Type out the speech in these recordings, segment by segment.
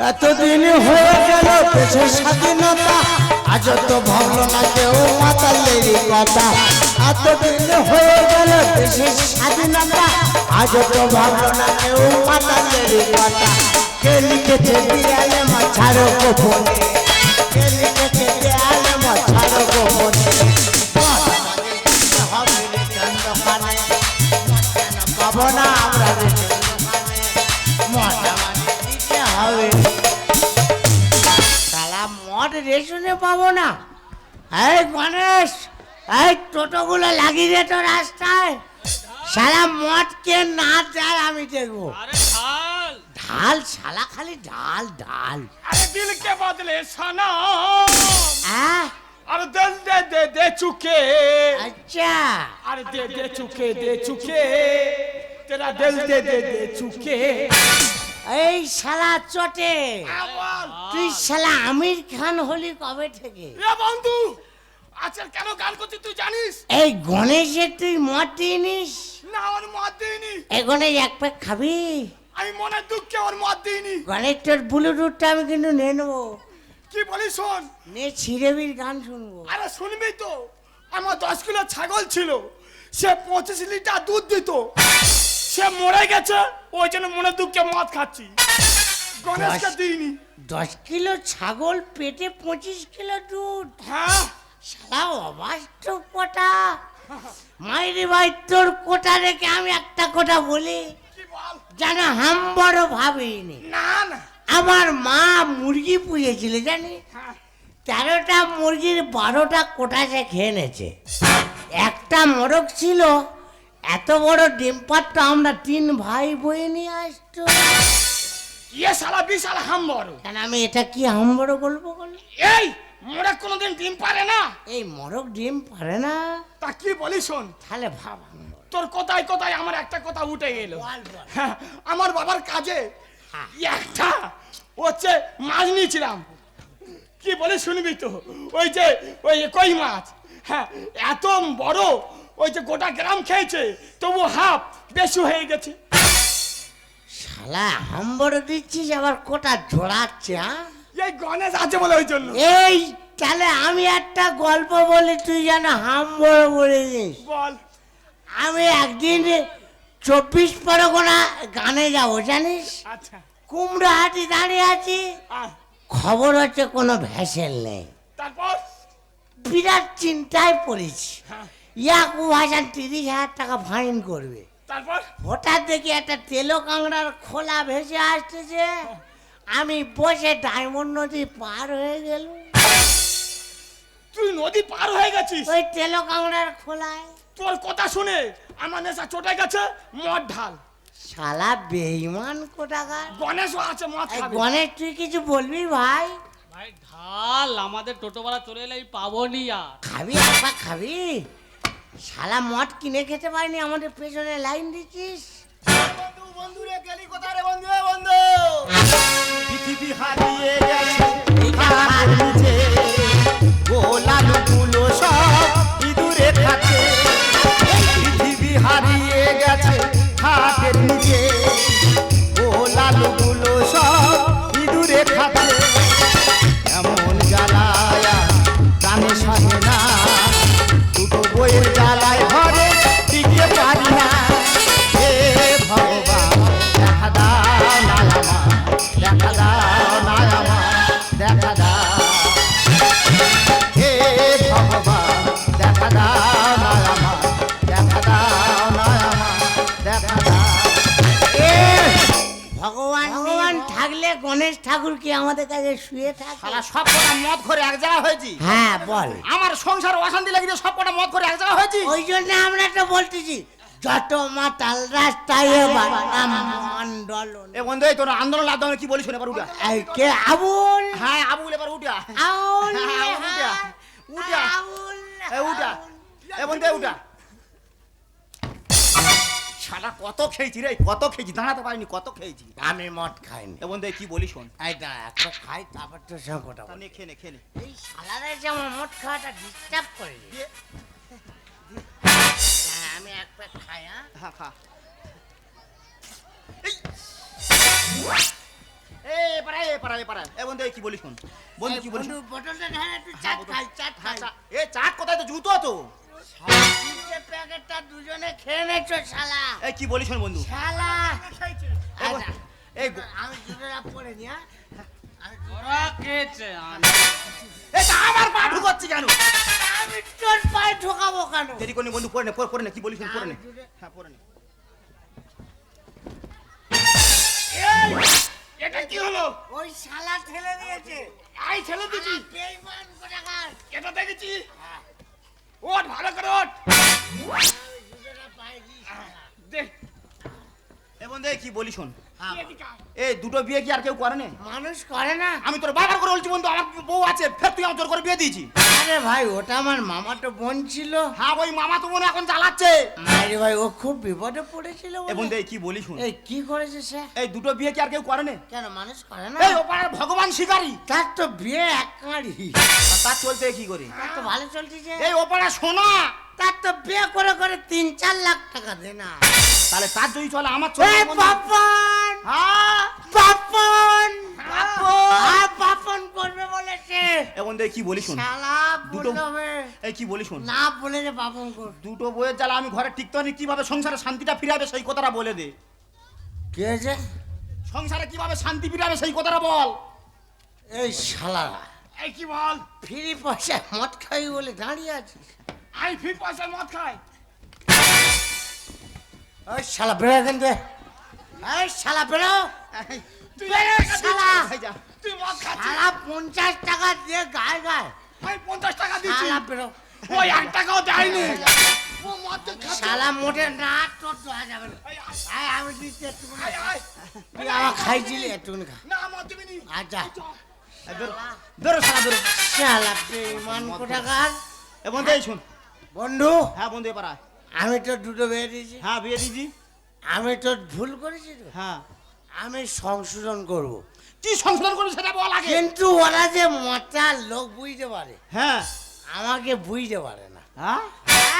এতদিন হয়ে গেল দেশের স্বাধীনতা। আজ তো ভাবলো না কেউ মাতালেরই কথা। এতদিন হয়ে গেল দেশের স্বাধীনতা। আজ তো ভাবলো না কেউ মাতালেরই কথা। কে লিখেছে দেয়ালে মাছারো গোপনে কে লিখেছে দেয়ালে মাছারো রেশনে পাবো না এই গণেশ এই টোটোগুলো লাগিয়ে দে তো রাস্তায় সালা মদ কে না যায় আমি দেখবো আরে ঢাল ঢাল শালা খালি ঢাল ঢাল अरे दिल के बदले सना হ্যাঁ अरे दिल दे दे दे चुके আচ্ছা अरे दे दे चुके दे चुके तेरा दिल दे दे दे चुके এই শালা চটে। তুই শালা আমির খান হলি কবে থেকে? বন্ধু আচ্ছা কেন গান করছিস তুই জানিস? এই গণেশের তুই মদ দিনিস না ওর মত দিইনি এই গণেশ এক প্যাক খাবি? আমি মনে দুঃখে ওর মত দিইনি গণেশ তোর ব্লুটুথটা আমি কিন্তু নিয়ে নেব। কি বলি শোন? নে ছিড়েবির গান শুনব। আরে শুনবি তো। আমার দশ কিলো ছাগল ছিল। সে পঁচিশ লিটার দুধ দিত। সে মরে গেছে ওই জন্য মনে দুঃখে মদ খাচ্ছি। গণেশকে দিইনি। দশ কিলো ছাগল পেটে পঁচিশ কিলো দুধ। হ্যাঁ। শালা অবাস্তব কোটা। মাইরি ভাই তোর কোটা রেখে আমি একটা কোটা বলি। যেন হাম বড় ভাবিনি। না না। আমার মা মুরগি পুষেছিল জানি হ্যাঁ। তেরোটা মুরগির বারোটা কোটা সে খেয়ে নেছে একটা মোরগ ছিল এত বড় ডিম পাত্র আমরা তিন ভাই বই নিয়ে আসতো ইয়ে শালা বিশাল হাম বড় কেন আমি এটা কি হাম বড় বলব বলো? এই মোরা কোনোদিন ডিম পারে না? এই মোরগ ডিম পারে না। তা কি বলি শোন। তাহলে ভাব তোর কোথায় কোথায় আমার একটা কথা উঠে গেল। হ্যাঁ, আমার বাবার কাজে হ্যাঁ। একটা হচ্ছে মাছ নিয়েছিলাম। কি বলে শুনবি তো? ওই যে ওই কই মাছ। হ্যাঁ এত বড় ওই যে গোটা গ্রাম খেয়েছে তবু হাফ বেশি হয়ে গেছে। শালা হাম বড় দিচ্ছিস আবার কোটা জোড়াচ্ছে হ্যাঁ এই গণেশ আছে বলে ওই জন্য। এই তাহলে আমি একটা গল্প বলি তুই যেন হাম বড় বলে দিস। বল। আমি একদিন চব্বিশ পরগনা গানে যাব জানিস? আচ্ছা। কুমড়ো হাটি দাঁড়িয়ে আছি খবর হচ্ছে কোনো ভ্যাসেল নেই। তারপর? বিরাট চিন্তায় পড়েছি। হ্যাঁ, ইয়াকু হাসান তিরিশ হাজার টাকা ফাইন করবে। তারপর? হঠাৎ দেখি একটা তেলো কাংড়ার খোলা ভেসে আসতেছে। আমি বসে ডায়মন্ড নদী পার হয়ে গেল। তুই নদী পার হয়ে গেছিস? ওই তেলো কাংড়ার খোলায়। তোর কথা শুনে আমার নেশা চটে গেছে মদ ঢাল। শালা বেইমান কোটাকার গণেশও আছে মদ খাবে। গণেশ তুই কিছু বলবি ভাই? ভাই ঢাল আমাদের টোটোওয়ালা চলে এলে পাবো নি আর। খাবি আপা খাবি? শালা মদ কিনে খেতে পারিনি আমাদের পেছনে লাইন দিচ্ছিস? বন্ধু বন্ধু রে গেলি কোথায় রে বন্ধু বন্ধু? পৃথিবী হারিয়ে গেছে গোলালু কাছে শুয়ে থাকে। শালা সব কটা মদ করে এক জায়গা হয়েছি? হ্যাঁ বল। আমার সংসার অশান্তি লাগিয়ে সব কটা মদ করে এক জায়গা হয়েছি? ওই জন্য আমরা তো বলতেছি যত মাতাল রাস্তায় এবার মন্ডল এ বন্ধু এই তোর আন্দোলন লাভ কি বলিস এবার উঠা। এই কে? আবুল। হ্যাঁ আবুল এবার উঠা। আউল হ্যাঁ, উঠা, উঠা। এ উঠা। এ বন্ধু উঠা। শালা কত খেয়েছি রে? কত খেয়েছি? দাঁড়াতে পারিনি কত খেয়েছি? আমি মদ খাইনি। এ বন্ধু এই কি বলি শোন? এই না একটা খাই তারপর তোর সঙ্গে কথা তা বলি। খেয়ে খেয়ে এই শালারা যে আমার মদ খাওয়াটা ডিস্টার্ব করে। হ্যাঁ, আমি এক প্যাক খাই হ্যাঁ? হ্যাঁ খা এই! এ বন্ধু কি বলিস শোন? বন্ধু কি বলিস বটলটা একটু চাট খাই চাট খাই। এ চাট কোথায়? তো জুতো তো। প্যাকেটটা দুজনে খেয়ে নেছো শালা। এ কি বলিস বন্ধু? শালা। এই আমি জুতোটা পরে নি হ্যাঁ? ওরা খেয়েছে আমি। এ তা আমার পা ঢুকাচ্ছি কেন? আমি তোর পায়ে ঢোকাবো কেন? দেরি করে বন্ধু পড়ে নে পড়ে- পড়ে নে কি বলিস পড়ে নে। হ্যাঁ পড়ে নে। এটা কি হলো? ওই শালা ঠেলে দিয়েছে। আই ছেলে দিছি বেইমান কোথাকার? এটা দেখেছি। ওঠ ভালো করে ওঠ দেখ এবং দেখ কি বলি শোন। এই দুটো বিয়ে কি আর কেউ করে নে মানুষ করে না। আমি তোর বাবার করে বলছি বন্ধু আমার বউ আছে ফের তুই আমার জোর করে বিয়ে দিয়েছি আরে ভাই ওটা আমার মামা তো বোন ছিল। হ্যাঁ ওই মামা তো এখন জ্বালাচ্ছে মায়ের ভাই ও খুব বিপদে পড়েছিল এ এই কি বলিস শোন। এই কি করেছে সে? এই দুটো বিয়ে কি আর কেউ করে নে কেন মানুষ করে না? এই ওপারের ভগবান শিকারী। তার তো বিয়ে এক তার চলতে কি করে? তার তো ভালো চলতেছে এই ওপারে সোনা। তার তো বিয়ে করে করে তিন চার লাখ টাকা দে না তাহলে তার যদি চলে আমার চলে। বাপন! হ্যাঁ? বাপন! বাপন। আর বাপন করবে বলেছে এ বন্ধু এই কি বলিস শোন। দুটো এই কি বলিস শোন। না বলে যে বাপন কর দুটো বইয়ের জ্বালা আমি ঘরে টিকতে পারি কীভাবে সংসারে শান্তিটা ফিরাবে সেই কথাটা বলে দে। কি হয়েছে সংসারে কীভাবে শান্তি ফিরাবে সেই কথাটা বল। এই শালা। এই কি বল? ফ্রি পয়সা মদ খাই বলে দাঁড়িয়ে আছিস? আমি ফির পয়সা মদ খাই। ওই শালা বেরো এখান থেকে। এই শালা বেরো। তুই বেরো শালা। তুই মদ খাচ্ছিস। শালা পঞ্চাশ টাকা দিয়ে গায়ে গায়ে। আমি পঞ্চাশ টাকা দিচ্ছি। শালা বেরো। ওই এক টাকাও দেয়নি। শালা মোটে না তোর দেওয়া যাবে না। আমি দিচ্ছি। তুই আমার খাইছিলি একটুখানি খা। না দিবি নি আচ্ছা বেরো। শালা বেরো। শালা কোথাকার? এ বন্ধু শোন। বন্ধু? হ্যাঁ বন্ধু এবার আয়। আমি তো দুটো বেয়ে দিয়েছি। হ্যাঁ বিয়ে দিজি আমি তো ভুল করেছি তো? হ্যাঁ। আমি সংশোধন করব। কি সংশোধন করবি সেটা বল আগে। কিন্তু ওরা যে মাতাল লোক বুঝতে পারে। হ্যাঁ। আমাকে বুঝতে পারে না। হ্যাঁ?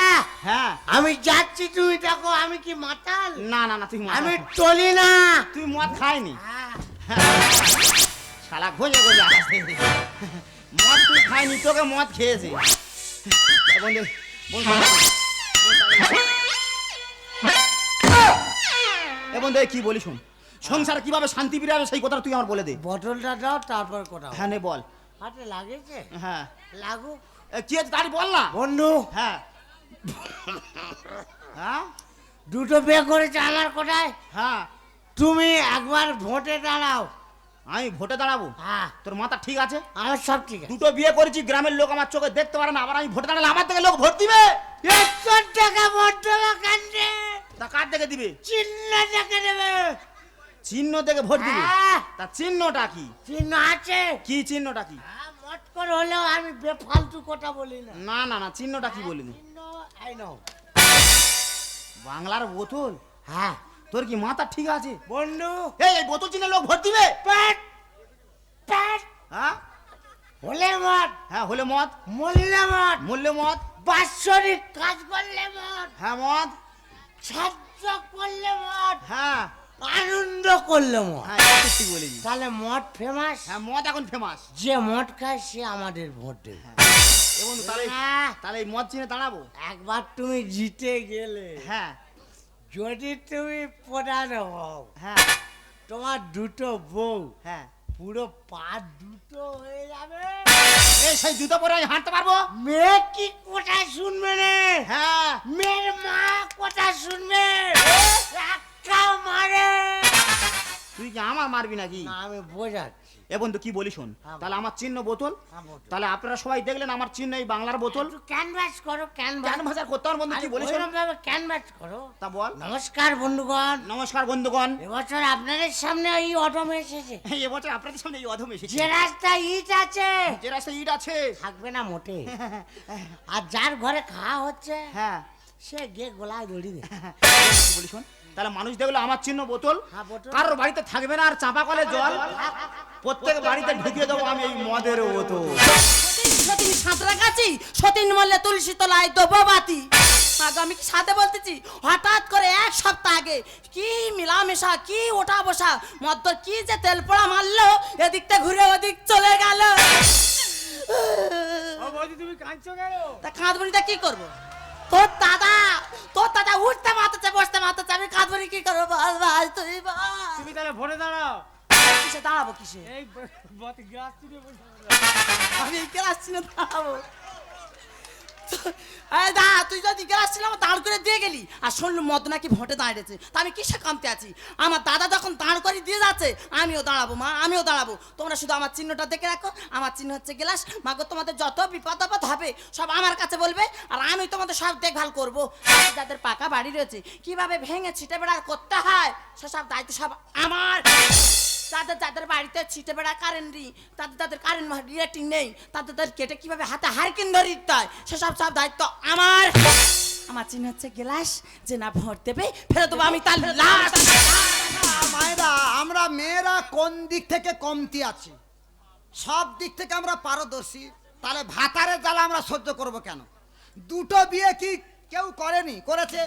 আহ! হ্যাঁ। আমি যাচ্ছি তুমি দেখো আমি কি মাতাল? না না না তুই আমি টলি না। তুই মদ খাইনি? আহ! শালা ঘোজে আসে মদ তুই খাইনি তোকে মদ খেয়েছে। বন্ধু। বন্ধু এ এই কি বলি শোন। সংসারে কীভাবে শান্তি ফিরাবে সেই কথাটা তুই আমার বলে দে। বটলটা দাও তারপর কোথাও হ্যাঁ নে বল। হাতে লাগেছে? হ্যাঁ। লাগুক। কি আছে বল না। বন্ধু। হ্যাঁ। হ্যাঁ? দুটো বিয়ে করেছে আমার কোথায়? হ্যাঁ। তুমি একবার ভোটে দাঁড়াও। আমি ভোটে দাঁড়াবো? হ্যাঁ। তোর মাথা ঠিক আছে? আমার সব ঠিক আছে। দুটো বিয়ে করেছি গ্রামের লোক আমার চোখে দেখতে পারে না। আবার আমি ভোটে দাঁড়ালে আমার থেকে লোক ভোট দিবে? একশো টাকা ভোট দেবো কেন্দ্রে। তা কার থেকে দিবে? চিহ্ন দেবে। চিহ্ন থেকে ভোট দিবে? হ্যাঁ, তা চিহ্নটা কি? চিহ্ন আছে। কি চিহ্নটা কি? হ্যাঁ, করে হলেও আমি বেফালতু কথা বলি না। না না না চিহ্নটা কি বলি চিহ্ন আই নো বাংলার বোতল? হ্যাঁ। তোর কি মাথা ঠিক আছে? বন্ধু। এই বোতল চিহ্নে লোক ভোট দিবে? পেট পেট হ্যাঁ? হলে মত হ্যাঁ হলে মদ। মরলে মত মূল্যে মদ। বাৎসরিক কাজ করলে মত হ্যাঁ মদ। ছাত্র করলে মত হ্যাঁ। আনন্দ করলে হ্যাঁ তুই ঠিক বলেছিস। তাহলে মদ ফেমাস হ্যাঁ মদ এখন ফেমাস যে মদ খায় সে আমাদের ভোট। দেবে এবং তাহলে হ্যাঁ, তাহলে এই মদ চিনে দাঁড়াবো? একবার তুমি জিতে গেলে। হ্যাঁ। যদি তুমি প্রধান হও হ্যাঁ। তোমার দুটো বউ। হ্যাঁ। পুরো পা দুটো হয়ে যাবে। এই সেই জুতো পরে আমি হাঁটতে পারব? মেয়ে কি কোথায় শুনবে রে? হ্যাঁ। মেয়ের মা কোথায় শুনবে? একটা মারে। তুই কি আমার মারবি নাকি? আমি বোঝাচ্ছি এ বন্ধু কি বলি শোন? হ্যাঁ, তাহলে আমার চিহ্ন বোতল। হ্যাঁ, তাহলে আপনারা সবাই দেখলেন আমার চিহ্ন এই বাংলার বোতল। ক্যানভাস করো ক্যানভাস কেন ভাষা করতে বন্ধু কি বলি শোন? ক্যানভাস করো। তা বল। নমস্কার বন্ধুগণ। নমস্কার বন্ধুগণ। এবছর আপনাদের সামনে এই অটম এসেছে। এবছর আপনাদের সামনে এই অধম এসেছে। যে রাস্তা ইট আছে। যে রাস্তায় ইট আছে। থাকবে না মোটে। আর যার ঘরে খাওয়া হচ্ছে হ্যাঁ। সে গে গোলায় দড়ি দে বলি শোন? তাহলে মানুষ দেখল আমার চিহ্ন বোতল। হ্যাঁ, কারোর বাড়িতে থাকবে না আর চাপা কলে জল। প্রত্যেক বাড়িতে ঢুকিয়ে দেবো আমি এই মদের বোতল। সতীন সাঁতরা কাছি সতীন মল্লে তুলসী তলায় দেবো বাতি। আগে আমি কি সাথে বলতেছি? হঠাৎ করে এক সপ্তাহ আগে কি মিলামেশা কি ওঠা বসা মদ্দর কি যে তেল পোড়া মারলো এদিকটা ঘুরে ওদিক চলে গেল। তুমি কাঁদছো কেন? তা কাঁদবনিটা কি করব? তোর দাদা তোর দাদা উঠতে মাতাচ্ছে বসতে মাতাচ্ছে আমি কাঁদবনি কি করব? বল ভাই তুই বল। তুমি তাহলে ভরে দাঁড়াও। কিসে দাঁড়াবো কিসে? এই বাতি গ্লাস আমি এই গ্লাস চিনে দাঁড়াবো। দা, তুই যদি আমার দাঁড় করে দিয়ে গেলি। আর শুনলু মদ নাকি ভোটে দাঁড়িয়েছে। তা আমি কিসে কামতে আছি? আমার দাদা যখন দাঁড় করে দিয়ে যাচ্ছে, আমিও দাঁড়াবো, মা, আমিও দাঁড়াবো। তোমরা শুধু আমার চিহ্নটা দেখে রাখো, আমার চিহ্ন হচ্ছে গ্লাস। মাগো, তোমাদের যত বিপদ আপদ হবে, সব আমার কাছে বলবে, আর আমি তোমাদের সব দেখভাল করব। যাদের পাকা বাড়ি রয়েছে, কীভাবে ভেঙে ছিটে বেড়া করতে হয়, সেসব দায়িত্ব সব আমার। যাদের যাদের বাড়িতে ছিটে বেড়া কারেন্ট নেই। তাদের তাদের কারেন্ট রিলেটিং নেই। তাদের তাদের কেটে কীভাবে হাতে হারকিন ধরে দিতে হয়? সেসব সব দায়িত্ব আমার। আমার চিহ্ন হচ্ছে গ্লাস। যে না ভোট দেবে ফেরত দেবো আমি তার লাশ। মায়েরা আমরা মেয়েরা কোন দিক থেকে কমতি আছি? সব দিক থেকে আমরা পারদর্শী। তাহলে ভাতারের জ্বালা আমরা সহ্য করব কেন? দুটো বিয়ে কি কেউ করেনি? করেছে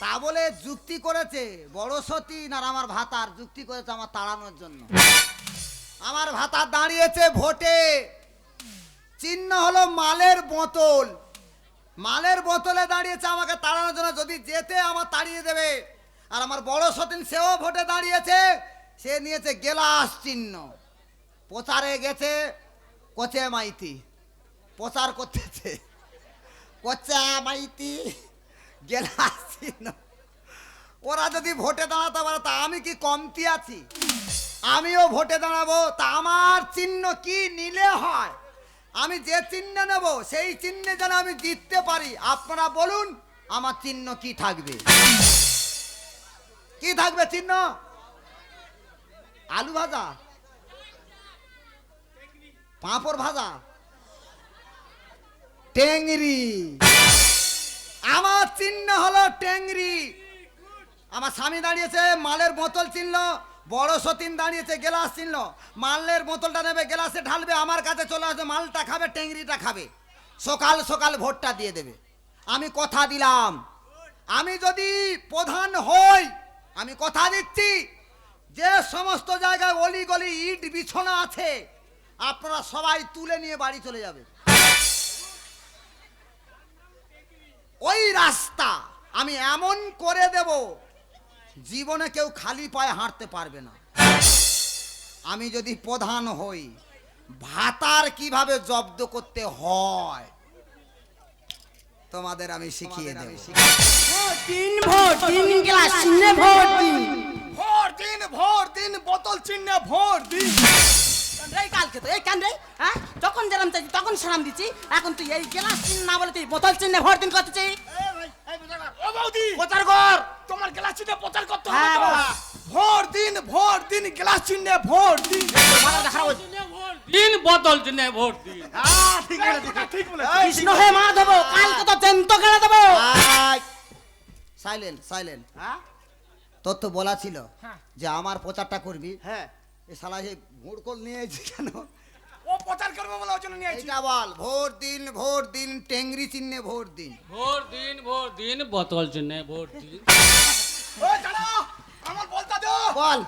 তা বলে যুক্তি করেছে, বড় সতীন আর আমার ভাতার? যুক্তি করেছে আমার তাড়ানোর জন্য। আমার ভাতা দাঁড়িয়েছে ভোটে। চিহ্ন হলো মালের বোতল। মালের বোতলে দাঁড়িয়েছে আমাকে তাড়ানোর জন্য। যদি যেতে আমার তাড়িয়ে দেবে। আর আমার বড় সতীন সেও ভোটে দাঁড়িয়েছে। সে নিয়েছে গেলাস চিহ্ন। প্রচারে গেছে কোচে মাইতি। প্রচার করতেছে। কোচা মাইতি, গেলাস চিহ্ন ওরা যদি ভোটে দাঁড়াতে পারে তা আমি কি কমতি আছি? আমিও ভোটে দাঁড়াবো, তা আমার চিহ্ন কি নিলে হয়? আমি যে চিহ্ন নেব, সেই চিহ্নে যেন আমি জিততে পারি। আপনারা বলুন, আমার চিহ্ন কি থাকবে? কি থাকবে চিহ্ন? আলু ভাজা? পাঁপড় ভাজা? টেংরি? আমার চিহ্ন হলো টেংরি। আমার স্বামী দাঁড়িয়েছে, মালের বোতল চিনল বড় সতীন দাঁড়িয়েছে, গেলাস চিনল মালের বোতলটা নেবে, গেলাসে ঢালবে, আমার কাছে চলে আসবে, মালটা খাবে, টেংরিটা খাবে। সকাল সকাল ভোটটা দিয়ে দেবে। আমি কথা দিলাম। আমি যদি প্রধান হই, আমি কথা দিচ্ছি, যে সমস্ত জায়গায় অলি গলি ইট বিছানা আছে, আপনারা সবাই তুলে নিয়ে বাড়ি চলে যাবে। ওই রাস্তা আমি এমন করে দেব জীবনে কেউ খালি পায়ে হাঁটতে পারবে না। আমি যদি প্রধান হই ভাতার কীভাবে জব্দ করতে হয় তোমাদের আমি শিখিয়ে দেব। তিন ভোট তিন গ্লাস চিহ্নে ভোট দিন ভোর দিন ভোর দিন বোতল চিহ্নে ভোর দিন এই কালকে তো এই কান রে? হ্যাঁ? যখন চাইছি তখন দিচ্ছি। এখন তুই এই গ্লাস চিহ্ন না বলে তুই বোতল চিহ্নে ভোট দিন করতেছি। ও বৌদি! প্রচার কর! তোমার গ্লাস চিহ্নে প্রচার করতে হ্যাঁ, হবে তো। ভোর দিন ভোর দিন গ্লাস চিহ্নে ভোর দিন। মাথাটা খারাপ দিন বোতল চিহ্নে ভোট দিন। আহ, ঠিক। ঠিক বলে কৃষ্ণ হয়ে মার কালকে তো জন্ত খেলা দেবো। Silent silent. হ্যাঁ? তোর তো বলা ছিল হ্যাঁ। যে আমার প্রচারটা করবি। হ্যাঁ। এ শালা যে মুড়কল নিয়ে এসেছি কেন? ও প্রচার করবে বলে ওই জন্য নিয়ে আইছি। এইটা বল ভোট দিন ভোট দিন টেংরি চিহ্নে ভোট দিন। ভোট দিন ভোট দিন বোতল চিহ্নে ভোট দিন। ও দাঁড়া আমার বলতা দো। বল।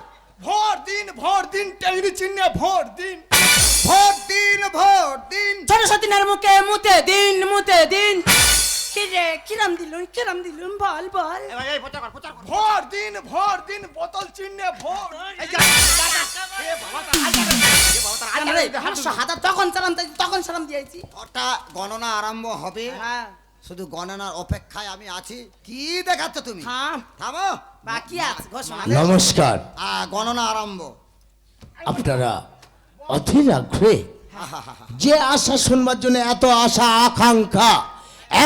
ভোর দিন ভোর দিন টেংরি চিহ্নে ভোর দিন। ভোট দিন ভোট দিন। সতীনের মুখে মুতে দিন মুতে দিন। কি রে কিরাম দিলুন কিরাম দিলুন বল বল। এই প্রচার কর প্রচার কর ভোর দিন ভোর দিন বোতল চিহ্নে ভোর। এই যা। এ বাবা, তার তখন সালাম তখন সালাম দিয়েছি। ওটা গণনা আরম্ভ হবে। হ্যাঁ। শুধু গণনার অপেক্ষায় আমি আছি। কি দেখাচ্ছ তুমি? থাম। থামো। বাকি আছে ঘোষণা। নমস্কার। গণনা আরম্ভ। আপনারা অধীর আগ্রহে যে আশা শুনবার জন্য এত আশা আকাঙ্ক্ষা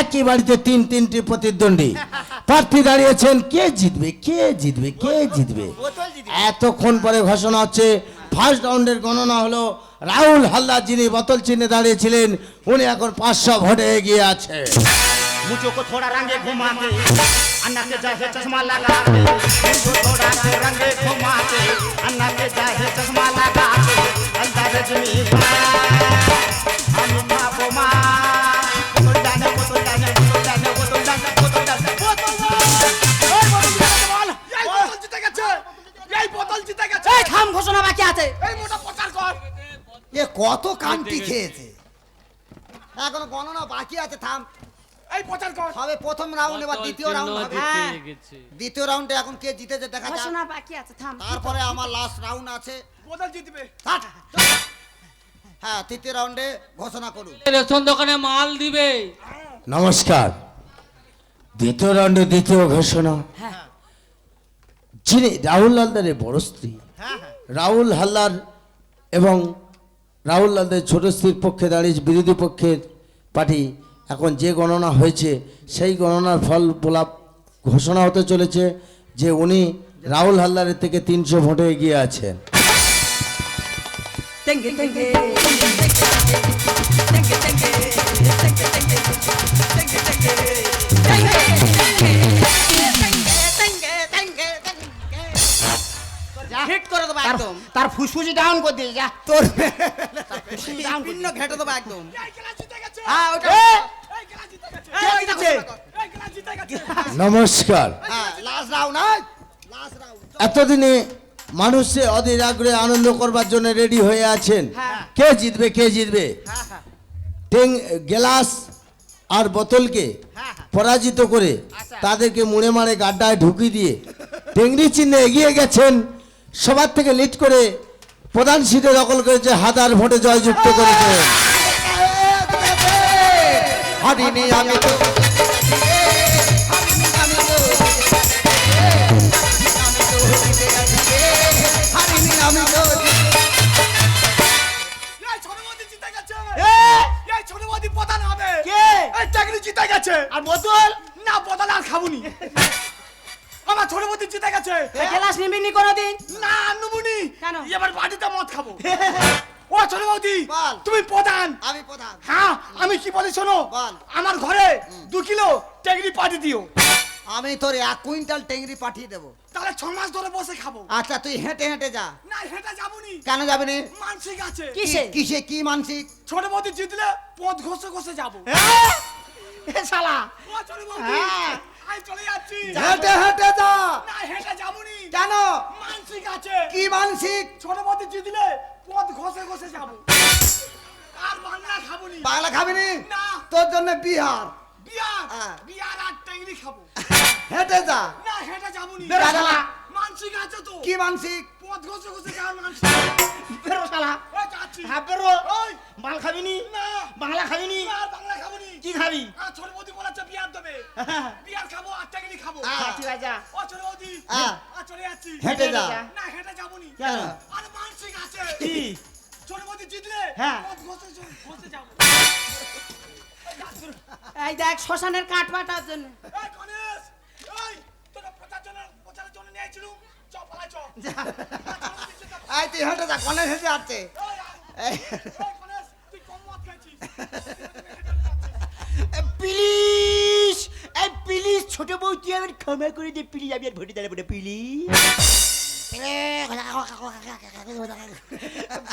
একই বাড়িতে তিন তিনটি প্রতিদ্বন্দ্বী প্রার্থী দাঁড়িয়েছেন কে জিতবে কে জিতবে কে জিতবে বোতল দিদি এতক্ষণ পরে ঘোষণা হচ্ছে ফার্স্ট রাউন্ডের গণনা হলো রাহুল হালদার যিনি বোতল চিহ্নে দাঁড়িয়েছিলেন উনি এখন পাঁচশো ভোটে এগিয়ে আছে मुझको को थोड़ा रंगे घुमा के अन्ना के जैसे चश्मा लगा के मुझको थोड़ा से रंगे घुमा के अन्ना के जैसे चश्मा लगा के अंदर जमी এই থাম ঘোষণা বাকি আছে। এই মোটা প্রচার কর। এ কত কান্তি খেয়েছে। এখনও গণনা বাকি আছে থাম। এই প্রচার কর। হবে প্রথম রাউন্ড এবার দ্বিতীয় রাউন্ড হবে। হ্যাঁ। দ্বিতীয় রাউন্ডে এখন কে জিতেছে দেখা যাক। ঘোষণা বাকি আছে থাম। তারপরে আমার লাস্ট রাউন্ড আছে। বোতল জিতবে। হ্যাঁ তৃতীয় রাউন্ডে ঘোষণা করুন। রেশন দোকানে মাল দিবে। নমস্কার। দ্বিতীয় রাউন্ডে দ্বিতীয় ঘোষণা। যিনি রাহুল হালদারের বড় স্ত্রী রাহুল হাল্লার এবং রাহুল হালদারের ছোট স্ত্রীর পক্ষে দাঁড়িয়ে বিরোধী পক্ষের পার্টি এখন যে গণনা হয়েছে সেই গণনার ফল বলা ঘোষণা হতে চলেছে যে উনি রাহুল হালদারের থেকে তিনশো ভোটে এগিয়ে আছেন টেঙ্গে টেঙ্গে হিট করে দেবো একদম। তার ফুসফুসি ডাউন করে দিয়ে যা তোর ভিন্ন ঘেটে দেবো একদম। এই খেলা জিতে গেছে। হ্যাঁ ওটা গেছে। নমস্কার। হ্যাঁ লাস্ট রাউন্ড এতদিনে মানুষে অধীর আগ্রহে আনন্দ করবার জন্য রেডি হয়ে আছেন হ্যাঁ। কে জিতবে কে জিতবে? টেং গ্লাস আর বোতলকে পরাজিত করে তাদেরকে মুড়ে মারে গাড্ডায় ঢুকিয়ে দিয়ে টেংরি চিহ্নে এগিয়ে গেছেন। সবার থেকে লিড করে প্রধান সিটে দখল করেছে হাজার ভোটে জয়যুক্ত করেছে। হারিনি আমি তো প্রধান হবে। কে? চাকরি জিতে গেছে। আর বোতল না বদল আর খাবুনি আমার ছোট বৌদি জিতে গেছে। গ্লাস নিবি কোনোদিন? না নুমুনি কেন? এবার বাড়িতে মদ খাব। ও ছোট বৌদি তুমি প্রধান। আমি প্রধান। হ্যাঁ আমি কি বলি শোনো? আমার ঘরে দু কিলো পাটি দিও। আমি তোর এক কুইন্টাল টেংরি পাঠিয়ে দেবো। তাহলে ছ মাস ধরে বসে খাব। আচ্ছা তুই হেঁটে হেঁটে যা। না হেঁটে যাবনি। কেন যাবি নি? মানসিক আছে। কিসে? কিসে কি মানসিক? ছোট বৌদি জিতলে পথ ঘষে ঘষে যাব। এ শালা। ও ছোট বৌদি হ্যাঁ। আমি চলে যাচ্ছি? হেঁটে হেঁটে যা। না হেঁটে যাবনি। কেন? মানসিক আছে। কি মানসিক? ছোট বৌদি জিতলে পথ ঘষে ঘষে যাব। আর বাংলা খাবনি। বাংলা খাবি নি? তোর জন্য বিহার। বিহার? হ্যাঁ। বিয়ার আর টেংরি খাব। হেঁটে যা। না হেঁটে যাবনি। বেরো শালা। মানসিক আছে তো। কি মানসিক? পথ ঘষে ঘষে যাওয়ার মানসিক। বেরো শালা। ওই যাচ্ছি। হ্যাঁ বেরো। ওই। মাল খাবি নি। না বাংলা খাবি নি আর বাংলা খাবনি। কি খাবি? আর ছোট বৌদি বলেছে বিয়ার দেবে। বিয়ার খাব আর টেংরি খাব। হ্যাঁ, ঠিক আছে। ও ছোট বৌদি। হ্যাঁ। আর চলে যাচ্ছি। হেঁটে যা। না হেঁটে যাবনি। কেন? আর মানসিক আছে। কি? ছোট বৌদি জিতলে হ্যাঁ। পথ ঘষে ঘষে যাব। এই দেখ শ্মশানের কাঠ পাটার জন্য। তোরা প্রচার জন্য প্রচারের জন্য নিয়েছিলুম চ পালা চ। এই তুই হেঁটে যা কনে হেঁটে খেয়েছিস প্লিজ এই। প্লিজ ছোট বউ তুই আমার ক্ষমা করে দে প্লিজ আমি আর ভোটে দাঁড়াবো না প্লিজ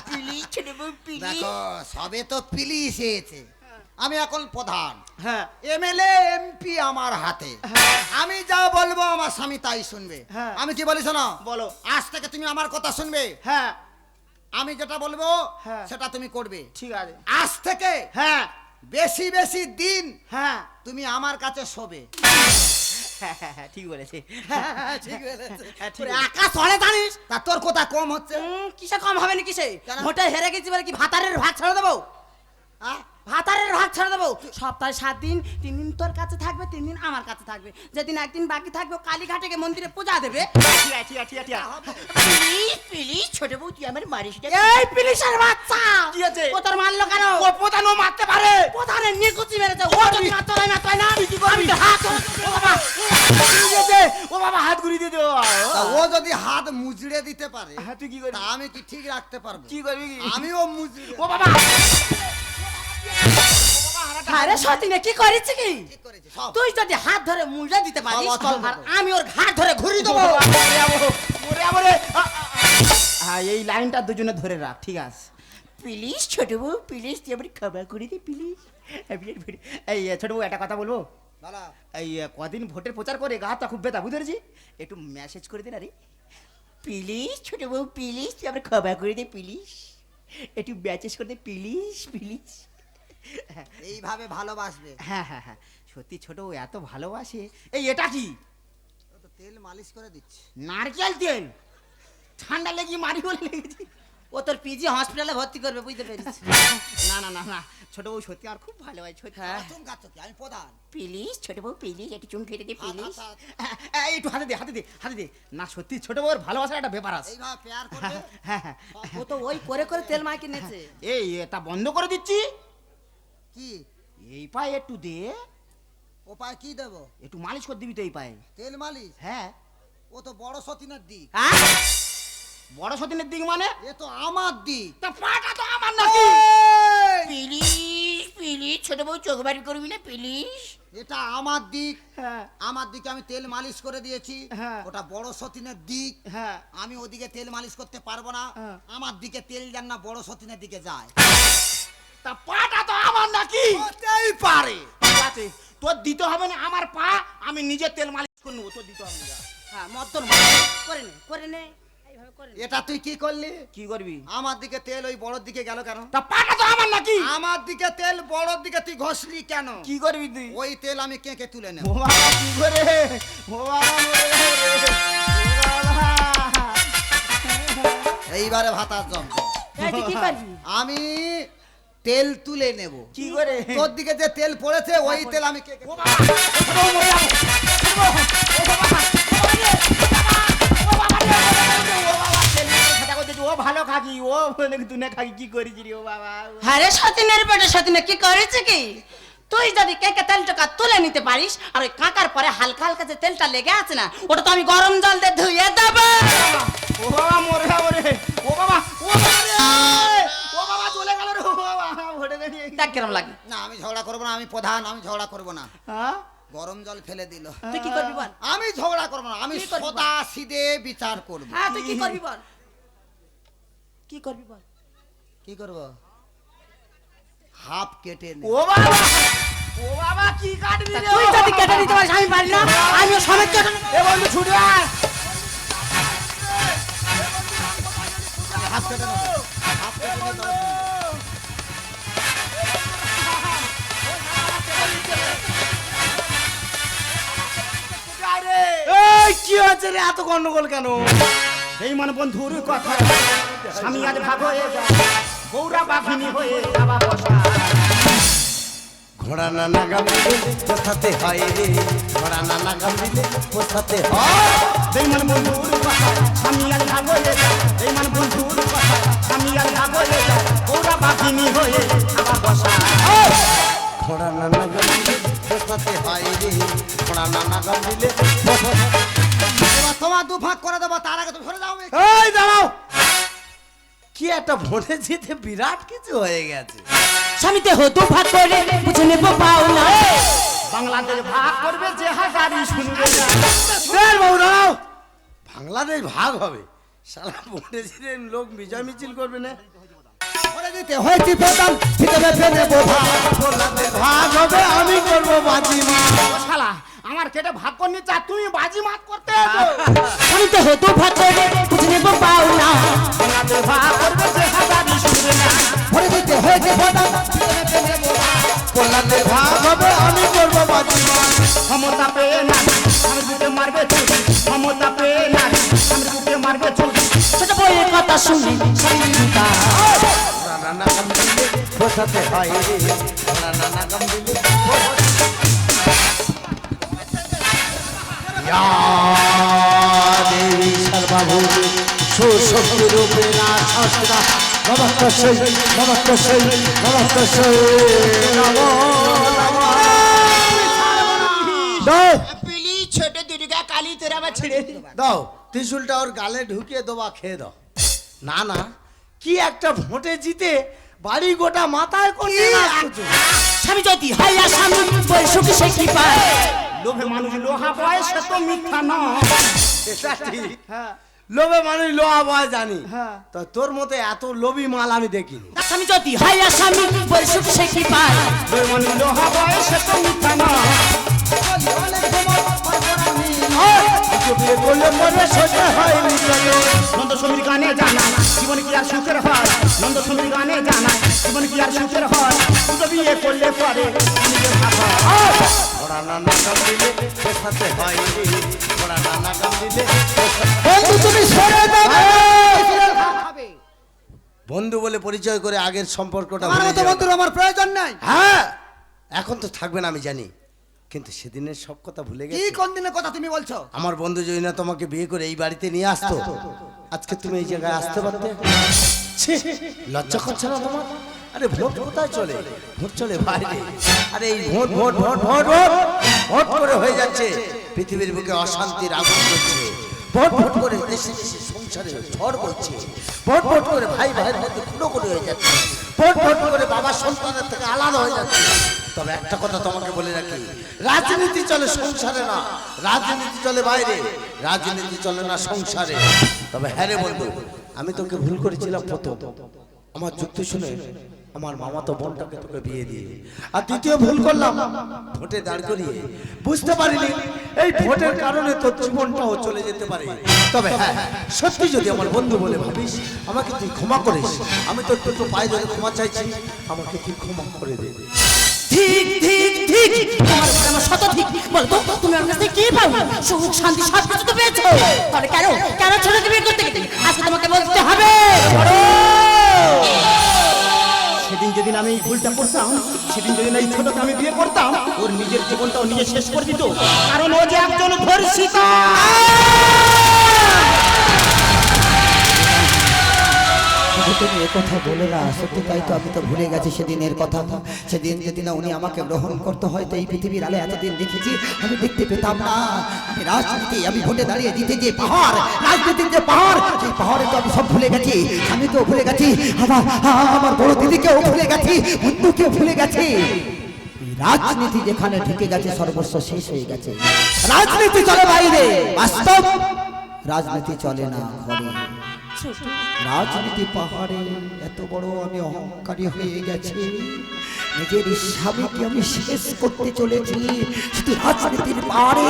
প্লিজ ছোট বউ প্লিজ দেখো সবে তো পিলিশ এসেছে। আমি এখন প্রধান। হ্যাঁ। এমএলএ এমপি আমার হাতে। আমি যা বলব আমার স্বামী তাই শুনবে। হ্যাঁ। আমি কি বলি শোনো? বলো। আজ থেকে তুমি আমার কথা শুনবে? হ্যাঁ। আমি যেটা বলব হ্যাঁ। সেটা তুমি করবে। ঠিক আছে। আজ থেকে হ্যাঁ। বেশি বেশি দিন হ্যাঁ। তুমি আমার কাছে শোবে। হ্যাঁ, হ্যাঁ, হ্যাঁ, ঠিক বলেছে। হ্যাঁ। আকাশ হলে জানিস তা তোর কথা কম হচ্ছে? কিসে কম হবে না কিসে? ভোটে হেরে গেছি বলে কি ভাতারের ভাগ ছেড়ে দেবো? হ্যাঁ? ভাতারের ভাগ ছেড়ে দেবো। সপ্তাহে সাত দিন তিন দিন তোর কাছে থাকবে তিন দিন আমার কাছে থাকবে। যেদিন একদিন বাকি থাকবে ও কালীঘাটে গিয়ে মন্দিরে পূজা দেবে। প্লিজ প্লিজ ছোট বউ তুই আমার মারিস না। এই পুলিশের বাচ্চা! কি আছে? ও তোর মারলো কেন? ও প্রধানও মারতে পারে। প্রধানের নিকুচি মেরেছে। ও যদি মারতো না মারতো না। তুই কি করবি? আমি হাত ও বাবা ঠিক আছে, ও বাবা হাত ঘুরিয়ে দিয়ে দেবো তা ও যদি হাত মুজড়ে দিতে পারে হ্যাঁ তুই কি করবি? তা আমি কি ঠিক রাখতে পারব? কি করবি কি? আমিও মুজড়ে ও বাবা! আরে সতীনে কি করেছে কি? তুই যদি হাত ধরে মুলটা দিতে পারিস আর আমি ওর ঘাট ধরে ঘুরিয়ে দেবো। এই লাইনটা দুজনে ধরে রাখ ঠিক আছে। প্লিজ ছোট বউ প্লিজ তুই আমার খাবার করে দে প্লিজ। এই ছোট বউ একটা কথা বলব? এই কদিন ভোটের প্রচার করে গাটা খুব বেতা বুঝতে পেরেছি একটু মেসেজ করে দিন আরে প্লিজ ছোট বউ প্লিজ তুই আমার খাবার করে দে প্লিজ। একটু মেসেজ করে দে প্লিজ প্লিজ। এইভাবে ভালোবাসবে। হ্যাঁ হ্যাঁ হ্যাঁ। সত্যি ছোট বউ এত ভালোবাসে। এই এটা কি? তেল মালিশ করে দিচ্ছে। নারকেল তেল? ঠান্ডা লেগে মারি বলে লেগেছে। ও তোর পিজি হসপিটালে ভর্তি করবে বুঝতে পেরেছিস? না না না না। ছোট বউ সত্যি আর খুব ভালোবাসে সত্যি। হ্যাঁ। প্রথম কাজ কি আমি প্রধান। প্লিজ ছোট বউ প্লিজ একটু চুম খেতে দে প্লিজ। আচ্ছা, আচ্ছা। একটু হাতে দে হাতে দে হাতে দে। না সত্যি ছোট বউর ভালোবাসার একটা ব্যাপার আছে। এইভাবে পেয়ার করবে? হ্যাঁ হ্যাঁ ও তো ওই করে করে তেল মাইকে নেছে। এই এটা বন্ধ করে দিচ্ছি। কি? এই পায়ে একটু দে। ও পায়ে কি দেবো? একটু মালিশ করে দিবি তো এই পায়ে। তেল মালিশ? হ্যাঁ। ও তো বড় সতীনের দিক। বড় দিক মানে? এ তো আমার দিক। তা পাটা তো আমার নাকি? প্লিজ প্লিজ ছোট বউ চোখ বাড়ি করবি না প্লিজ এটা আমার দিক। হ্যাঁ। আমার দিকে আমি তেল মালিশ করে দিয়েছি। হ্যাঁ। ওটা বড় সতীনের দিক। হ্যাঁ। আমি ওদিকে তেল মালিশ করতে পারব না। আমার দিকে তেল যান না বড় সতীনের দিকে যায়। তা পাটা আমার নাকি? হতেই পারে। ঠিক আছে তোর দিতে হবে না আমার পা আমি নিজে তেল মালিশ করে নেব তোর দিতে হবে না। হ্যাঁ মদ্দন করে নে করে নে। এটা তুই কি করলি? কি করবি? আমার দিকে তেল ওই বড়র দিকে গেল কেন? তা পাটা তো আমার নাকি? আমার দিকে তেল বড়র দিকে তুই ঘষলি কেন? কি করবি তুই? ওই তেল আমি কেঁকে তুলে নেব? বাবা কি করে? ও। এইবারে ভাতার জম কি করবি আমি তেল তুলে নেব কি করে তোর দিকে যে তেল পড়েছে ওই তেল আমি ও ভালো খাকি ও তুই খাকি কি করেছি রে ও বাবা হ্যাঁ রে সতীনের পেটে সতীনে কি করেছে কি তুই যদি কেকে তেলটা তুলে নিতে পারিস আর ওই কাকার পরে হালকা হালকা যে তেলটা লেগে আছে না ওটা তো আমি গরম জল দিয়ে ধুয়ে দেবো ও বাবা মরে ও বাবা ও বাবা রে ও বাবা চলে গেল রে ও বাবা ভোটে দাঁড়িয়ে দেখ কিরম লাগে? না আমি ঝগড়া করব না আমি প্রধান আমি ঝগড়া করব না। হ্যাঁ? গরম জল ফেলে দিল। তুই কি করবি বল? আমি ঝগড়া করব না আমি? সদা সিদে বিচার করব। হ্যাঁ তুই কি করবি বল? কি করবি বল? কি করব? হাফ কেটে নে। ও বাবা! ও বাবা কি কাটবি রে? তুই যদি কেটে দিতে পারিস আমি পারি না। আমিও সমেত কেটে নেব। এ বন্ধু ছুটে আয়। হাফ কেটে নেব। হাফ কেটে নে কি হয়েছে রে এত গন্ডগোল কেন? এই মানে বন্ধুর কথা। স্বামী আজ ভাগ হয়ে যায় গৌরা বাঘিনী হয়ে যাবা বসা। ঘোড়া নানা গাম দিলে পোষাতে হয় রে। ঘোড়া নানা গাম দিলে পোষাতে হয়। এই মানে বন্ধুর কথা স্বামী আজ ভাগ হয়ে যায় এই মানে বন্ধুর কথা স্বামী আজ ভাগ হয়ে যায় গৌরা বাঘিনী হয়ে যাবা বসা। ঘোড়া নানা গাম দিলে পোষাতে হয় রে। ঘোড়া নানা গাম দিলে পোষাতে এবার তোমার দু ভাগ করে দেবো তার আগে তুমি সরে যাও এই দাঁড়াও। কি একটা ভোটে জিতে বিরাট কিছু হয়ে গেছে। স্বামীতে হতো ভাগ করে বুঝে নেব পাওনা। বাংলাদেশ ভাগ করবে যে হাজারি শুনবে না। এই বাবু দাঁড়াও। বাংলাদেশ ভাগ হবে। সারা ভোটে জিতে লোক বিজয় মিছিল করবে না। দিতে হয়েছি প্রধান ভিতরে ফেলে ভাগ হবে আমি করব বাজি শালা আমার কেটে ভাগ করে নিচ্ছে আর তুমি বাজি মাত করতে এসো। স্বামীতে হতো ভাগ করে বুঝে নেব ভাগ করবে হাজারি শুনবে না করে দিতে হয়েছে বোধা বাংলাদেশ ভাগ হবে আমি করব বাজি ক্ষমতা পেয়ে না আমি বুকে মারবে ছুটি ক্ষমতা পেয়ে না আমি বুকে মারবে ছুটি ছোট বইয়ের কথা শুনি স্বামীটা নানা গাম দিলে বসাতে হয়। রে নানা গাম দিলে দেবী সর্বভূমি সুশক্তি রূপে না শাস্ত্রা নমস্তস্যৈ নমস্তস্যৈ নমস্তস্যৈ নমো নমঃ। ছোট দুর্গা কালী তোরা ছেড়ে দাও। ত্রিশুলটা ওর গালে ঢুকিয়ে দেবা খেয়ে দাও। না না কি একটা ভোটে জিতে বাড়ি গোটা মাথায় করে স্বামী যদি হয় আসামি বৈশুকি সে কি পায়? লোভে মানুষ লোহা বয় সে তো মিথ্যা নয় এটা ঠিক। লোভে মানুষ লোহা বয় জানি। তো তোর মতো এত লোভী মাল আমি দেখিনি। স্বামী যদি হয় আসামি বৈশুকি সে কি পায়? লোভে মানুষ লোহা বয় সে তো মিথ্যা নয় বিয়ে করলে সোজা মিটানো। নন্দ সমীর গানে জানা জীবন কি আর সুখের হয় নন্দ সমীর গানে জানা জীবন কি আর সুখের হয় দুটো বিয়ে করলে পরে নিজের ভাগ। ওরা নানা কাম দিলে পেশাতে হয় ওরা নানা কাম দিলে বন্ধু তুমি সরে বন্ধু বলে পরিচয় করে আগের সম্পর্কটা যাও। আমার প্রয়োজন নাই হ্যাঁ এখন তো থাকবে না আমি জানি কিন্তু সেদিনের সব কথা ভুলে কি গেছি। কোন দিনের কথা তুমি বলছো? আমার বন্ধু যদি না তোমাকে বিয়ে করে এই বাড়িতে নিয়ে আসতো। আজকে তুমি এই জায়গায় আসতে পারতে। ছি, লজ্জা করছে না তোমার? আরে ভোট কোথায় চলে? ভোট চলে বাইরে। আরে এই vote vote vote vote vote vote করে হয়ে যাচ্ছে। পৃথিবীর বুকে অশান্তির আগুন জ্বলছে। ভোট ভোট করে দেশে দেশে সংসারে ঝড় করছে ভোট ভোট করে ভাই ভাইয়ের মধ্যে খুনোখুনি হয়ে যাচ্ছে। ভোট ভোট করে বাবা সন্তানের থেকে আলাদা হয়ে যাচ্ছে। তবে একটা কথা তোমাকে বলে রাখি, রাজনীতি চলে সংসারে না, রাজনীতি চলে বাইরে, রাজনীতি চলে না সংসারে। তবে হ্যাঁ রে বন্ধু, আমি তোকে ভুল করেছিলাম প্রথম। আমার যুক্তি শুনে আমার মামা তো বোনটাকে তোকে বিয়ে দিয়ে আর দ্বিতীয় ভুল করলাম, ভোটে দাঁড় করিয়ে। বুঝতে পারিনি, এই ভোটের কারণে তোর জীবনটাও চলে যেতে পারে। তবে হ্যাঁ সত্যি যদি আমার বন্ধু বলে ভাবিস, আমাকে তুই ক্ষমা করিস। আমি তোর দুটো পায়ে ধরে ক্ষমা চাইছি, আমাকে তুই ক্ষমা করে দে। ঠিক ঠিক ঠিক। তোমার উপরে আমার শত ঠিক। বলতো, তুমি আমার কাছে কি পাও সুখ, শান্তি, সব কিছু তো পেয়েছ। তাহলে কেন? কেন ছেড়ে দিবে করতে আজকে তোমাকে বলতে হবে। সেদিন যেদিন আমি ভুলটা করতাম, সেদিন যেদিন এই ছোটকে আমি বিয়ে করতাম, ওর নিজের জীবনটা ও নিজে শেষ করে দিত। কারণ ও যে একজন ধর্ষিতা। শুধু তুমি কথা বলে না। সত্যি তাই তো আমি তো ভুলে গেছি সেদিনের কথা। সেদিন যদি না উনি আমাকে গ্রহণ করতে হয়তো এই পৃথিবীর আলে এতদিন দেখেছি, আমি দেখতে পেতাম না। আমি রাজনীতি, আমি ভোটে দাঁড়িয়ে দিতে যে পাহাড়, রাজনীতির যে পাহাড়, সেই পাহাড়ে তো আমি সব ভুলে গেছি। আমি তো ভুলে গেছি, আমার আমার বড় দিদিকেও ভুলে গেছি, বন্ধুকেও ভুলে গেছি। রাজনীতি যেখানে ঢুকে গেছে, সর্বস্ব শেষ হয়ে গেছে। রাজনীতি চলে বাইরে, বাস্তব। রাজনীতি চলে না ঘরে। রাজনীতি পাহাড়ে এত বড় আমি অহংকারী হয়ে গেছি। নিজের স্বামীকে আমি শেষ করতে চলেছি। শুধু রাজনীতির পাহাড়ে।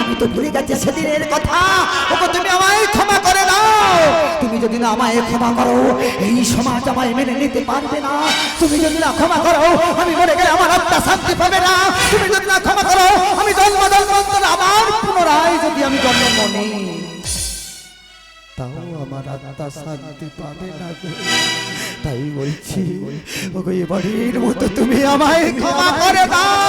আমি তো ভুলে গেছি সেদিনের কথা। ওকে তুমি আমায় ক্ষমা করে দাও। তুমি যদি না আমায় ক্ষমা করো, এই সমাজ আমায় মেনে নিতে পারবে না। তুমি যদি না ক্ষমা করো, আমি মরে গেলে আমার আত্মা শান্তি পাবে না। তুমি যদি না ক্ষমা করো, আমি জন্ম জন্মান্তর আবার পুনরায় যদি আমি জন্ম নেই। তাও আমার আত্মা শান্তি পাবে না তাই বলছি ওই বাড়ির মতো তুমি আমায় ক্ষমা করে দাও।